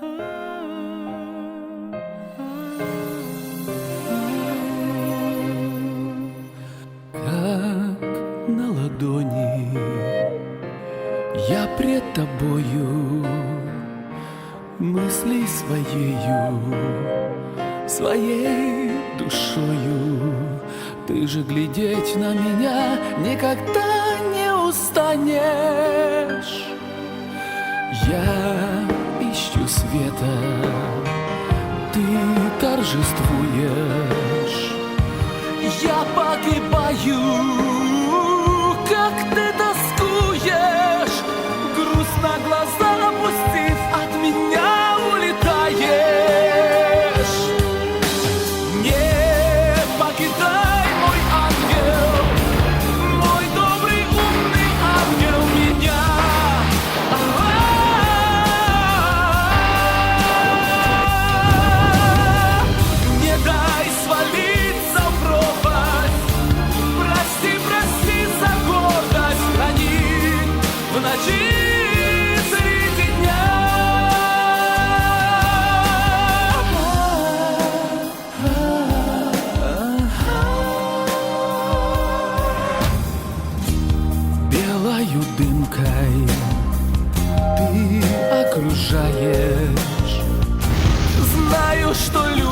Как на ладони я пред тобою мысли своею, своей душою. Ты же глядеть на меня никогда не устанешь. Я света. Ты торжествуешь. Я погибаю. дымкой ты окружаешь. Знаю, что люди